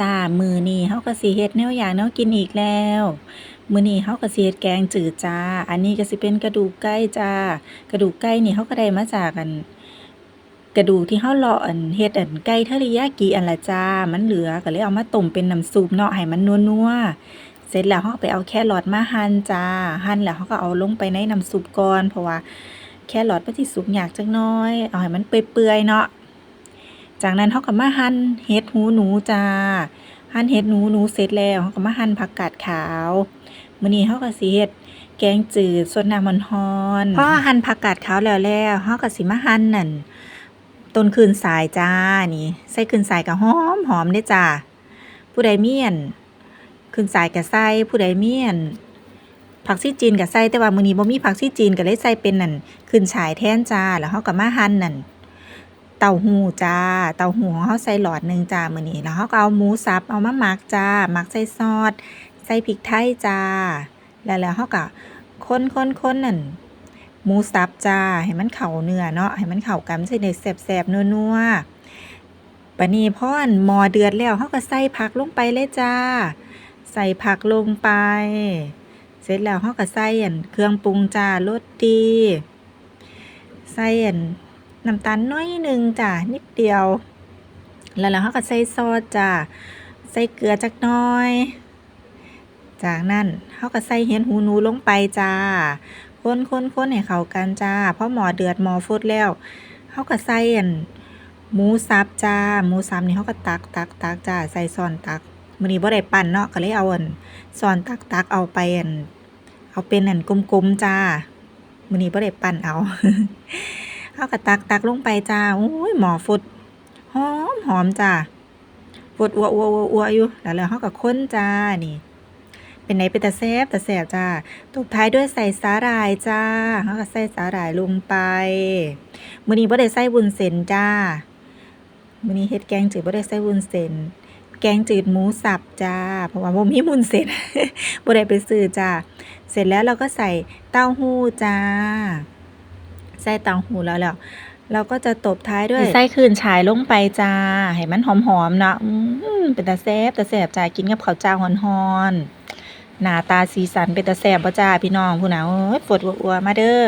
จ้ามือนี้เราก็สิเฮ็ดแนวอย่ากแนวกินอีกแล้ว มือนี้เราก็สิเฮ็ดแกงจืดจ้า อันนี้ก็สิเป็นกระดูกไก่จ้า กระดูกไก่นี่เราก็ได้มาจากอัน กระดูกที่เราเลาะอันเฮ็ดอันไก่เทอริยากิอันละจ้า มันเหลือก็เลยเอามาต้มเป็นน้ำซุปเนาะให้มันนัวๆเสร็จแล้วเราก็ไปเอาแครอทมาหั่นจ้า หั่นแล้วเราก็เอาลงไปในน้ำซุปก่อนเพราะว่าแครอทมันสิสุกยากจักน่อย เอาให้มันเปื่อยๆเนาะ จากนั้นเราก็มาหั่นเห็ดหูหนูจ้าหั่นเห็ดหูหนูเสร็จแล้วเราก็มาหั่นผักกาดขาวมื้อนี้เราก็สิเฮ็ดแกงจืดสดน้ำร้อนพอหั่นผักกาดขาวแล้วแล้วเราก็สิมาหั่นนั่นต้นขืนสายจ้านี่ใส่ขืนสายก็หอมหอมเด้จ้าผู้ใดมีอั่นขืนสายก็ใส่ผู้ใดมีอั่นผักชีจีนก็ใส่แต่ว่ามื้อนี้บ่มีผักชีจีนก็เลยใส่เป็นนั่นขืนฉายแทนจ้าแล้วเราก็มาหั่นนั่น เต้าหู้จ้า เต้าหู้ของเราใส่หลอดหนึ่งจ้ามื้อนี้แล้วเราก็เอาหมูสับเอามาหมักจ้าหมักใส่ซอสใส่พริกไทยจ้า แล้วแล้วเราก็คนๆๆนั่นหมูสับจ้าให้มันเข้าเนื้อเนาะให้มันเข้ากันมันสิได้แซ่บๆนัวๆบัดนี้พออั่นหมอเดือดแล้วเราก็ใส่ผักลงไปเลยจ้า ใส่ผักลงไป เสร็จแล้วเราก็ใส่อันเครื่องปรุงจ้ารสดีใส่อัน น้ำตาลน้อยหนึ่งจ้านิดเดียวแล้วแล้วเราก็ใส่ซอสจ้าใส่เกลือจักน่อย จากนั้นเราก็ใส่เห็ดหูหนูลงไปจ้าคนๆๆให้เข้ากันจ้าพอหมอเดือดหมอฟดแล้วเราก็ใส่อันหมูสับจ้าหมูสับนี่เราก็ตักๆๆจ้าใส่ช้อนตักมื้อนี้บ่ได้ปั้นเนาะก็เลยเอาอันช้อนตักๆเอาไปอันเอาเป็นอั่นกลมๆจ้ามื้อนี้บ่ได้ปั้นเอา เราก็ตักๆลงไปจ้าโอ้ยหม้อฟดหอมหอมจ้าฟดอั่วๆๆๆอยู่แล้วแล้วเราก็คนจ้านี่ เป็นไดเป็นตาแซ่บตาแซ่บจ้าตบท้ายด้วยใส่สาหร่ายจ้าเราก็ใส่สาหร่ายลงไปมื้อนี้บ่ได้ใส่วุ้นเส้นจ้ามื้อนี้เฮ็ดแกงจืดบ่ได้ใส่วุ้นเส้นแกงจืดหมูสับจ้า เพราะว่าบ่มีวุ้นเส้นบ่ได้ไปซื้อจ้า เสร็จแล้วเราก็ใส่เต้าหู้จ้า ส้ตังหูแล้วแล้วเราก็จะตบท้ายด้วยไส้ขืนฉายลงไปจ้าให้มันหอมๆเนาะอื้อฮือเป็นตาแซบตาแซบจ้ากินกับข้าวจ้าหอนๆหน้าตาสีสันเป็นตาแซบบ่จ้าพี่น้องพู้นน่ะโอ๊ยฟดอัวมาเด้อ